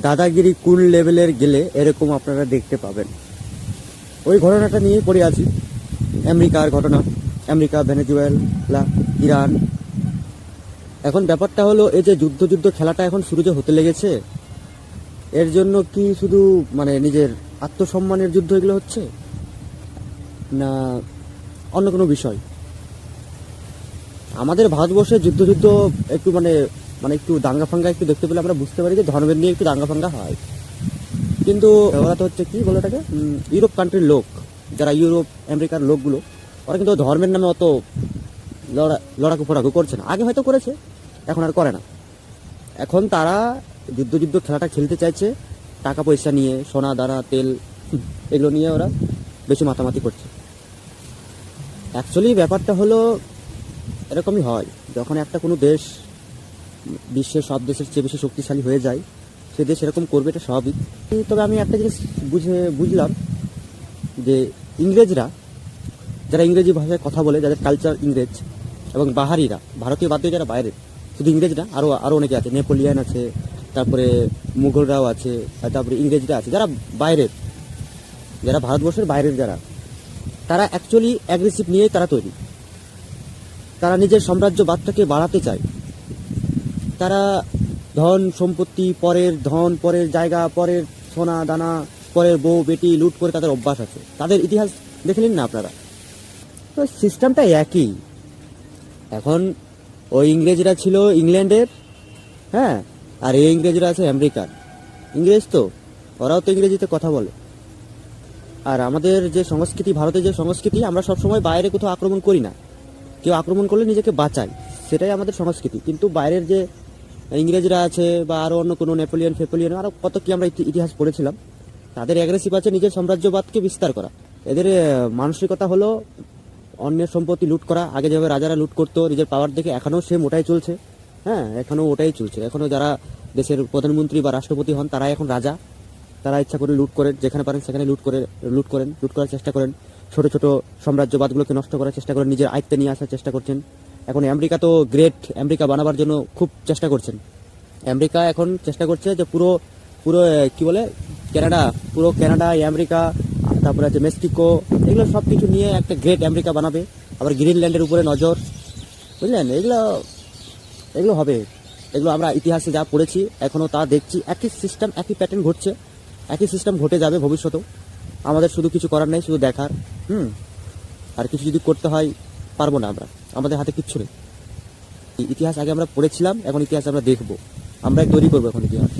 দাদাগিরি কুল লেভেলের গেলে এরকম আপনারা দেখতে পাবেন। ওই ঘটনাটা নিয়ে পড়ে আছি। আমেরিকার ঘটনা, আমেরিকা, ভেনেজুয়েলা, ইরান। এখন ব্যাপারটা হলো, এই যে যুদ্ধ যুদ্ধ খেলাটা এখন শুরু যে হতে লেগেছে, এর জন্য কি শুধু মানে নিজের আত্মসম্মানের যুদ্ধ এগুলো হচ্ছে? না, অন্য কোনো বিষয়। আমাদের ভারতবর্ষে যুদ্ধ যুদ্ধ একটু মানে মানে একটু দাঙ্গা ফাঙ্গা একটু দেখতে পেলে আমরা বুঝতে পারি যে ধর্মের নিয়ে একটু দাঙ্গা ফাঙ্গা হয়। কিন্তু ওরা তো হচ্ছে কি বলে ওটাকে? ইউরোপ কান্ট্রির লোক। যারা ইউরোপ, আমেরিকার লোকগুলো, ওরা কিন্তু ধর্মের নামে অত লড়া, লড়াকু ফোড়াকু করছে না। আগে হয়তো করেছে, এখন আর করে না। এখন তারা যুদ্ধ যুদ্ধ খেলাটা খেলতে চাইছে, টাকা পয়সা নিয়ে, সোনা, দানা, তেল, এগুলো নিয়ে ওরা বেশি মাতামাতি করছে। অ্যাকচুয়ালি ব্যাপারটা হলো এরকমই হয়। যখন একটা কোনো দেশ বিশ্বের সব দেশের চেয়ে বেশি শক্তিশালী হয়ে যায়, সে দেশ এরকম করবে এটা স্বাভাবিক। তবে আমি একটা জিনিস বুঝে, বুঝলাম যে ইংরেজরা, যারা ইংরেজি ভাষায় কথা বলে, যাদের কালচার ইংরেজ এবং বাহারিরা, ভারতীয় বাদ যারা বাইরের শুধু ইংরেজরা আরও আরও অনেকে আছে, নেপোলিয়ান আছে, তারপরে মুঘলরাও আছে তারপরে ইংরেজরা আছে, যারা বাইরের যারা ভারতবর্ষের বাইরের যারা, তারা অ্যাকচুয়ালি অ্যাগ্রেসিভ নিয়েই তারা তৈরি। তারা নিজের সাম্রাজ্যবাদটাকে বাড়াতে চায়। তারা ধন সম্পত্তি, পরের ধন, পরের জায়গা, পরের সোনা, দানা, পরের বউ, বেটি লুট করে তাদের অভ্যাস আছে। তাদের ইতিহাস দেখে না আপনারা। তো সিস্টেমটা একই। এখন ওই ইংরেজরা ছিল ইংল্যান্ডের হ্যাঁ? আর এই ইংরেজরা আছে আমেরিকার। ইংরেজ তো? ওরাও তো ইংরেজিতে কথা বলে। আর আমাদের যে সংস্কৃতি, ভারতের যে সংস্কৃতি, আমরা সবসময় বাইরে কোথাও আক্রমণ করি না। কেউ আক্রমণ করলে নিজেকে বাঁচাই সেটাই আমাদের সংস্কৃতি। কিন্তু বাইরের যে ইংরেজরা আছে বা আরও অন্য কোনো নেপোলিয়ন, ফেপোলিয়ন আরও কত কি আমরা ইতিহাস পড়েছিলাম, তাদের অ্যাগ্রেসিভ আছে নিজের সাম্রাজ্যবাদকে বিস্তার করা। এদের মানসিকতা হলো অন্যের সম্পত্তি লুট করা, আগে যেভাবে রাজারা লুট করতো, নিজের পাওয়ার দেখে এখনও সেম ওটাই চলছে। হ্যাঁ এখনও ওটাই চলছে। এখনও যারা দেশের প্রধানমন্ত্রী বা রাষ্ট্রপতি হন তারা এখন রাজা। তারা ইচ্ছা করে লুট করেন যেখানে পারেন সেখানে লুট করে, লুট করেন, লুট করার চেষ্টা করেন। ছোট ছোট সাম্রাজ্যবাদগুলোকে নষ্ট করার চেষ্টা করেন, নিজের আয়ত্তে নিয়ে আসার চেষ্টা করছেন। এখন আমেরিকা তো গ্রেট আমেরিকা বানাবার জন্য খুব চেষ্টা করছেন। আমেরিকা এখন চেষ্টা করছে যে পুরো পুরো কি বলে কানাডা পুরো কানাডা আমেরিকা, তারপরে আছে মেক্সিকো এগুলো সব কিছু নিয়ে একটা গ্রেট আমেরিকা বানাবে। আবার গ্রিনল্যান্ডের উপরে নজর, বুঝলেন? এগুলো এগুলো হবে। এগুলো আমরা ইতিহাসে যা পড়েছি, এখনও তা দেখছি। একই সিস্টেম একই প্যাটার্ন ঘটছে। একই সিস্টেম ঘটে যাবে ভবিষ্যতেও। আমাদের শুধু কিছু করার নেই, শুধু দেখার। হুম? আর কিছু যদি করতে হয় পারব না আমরা। আমাদের হাতে কিচ্ছু নেই। ইতিহাস আগে আমরা পড়েছিলাম, এখন ইতিহাস আমরা দেখব। আমরাই তৈরি করব এখন ইতিহাস।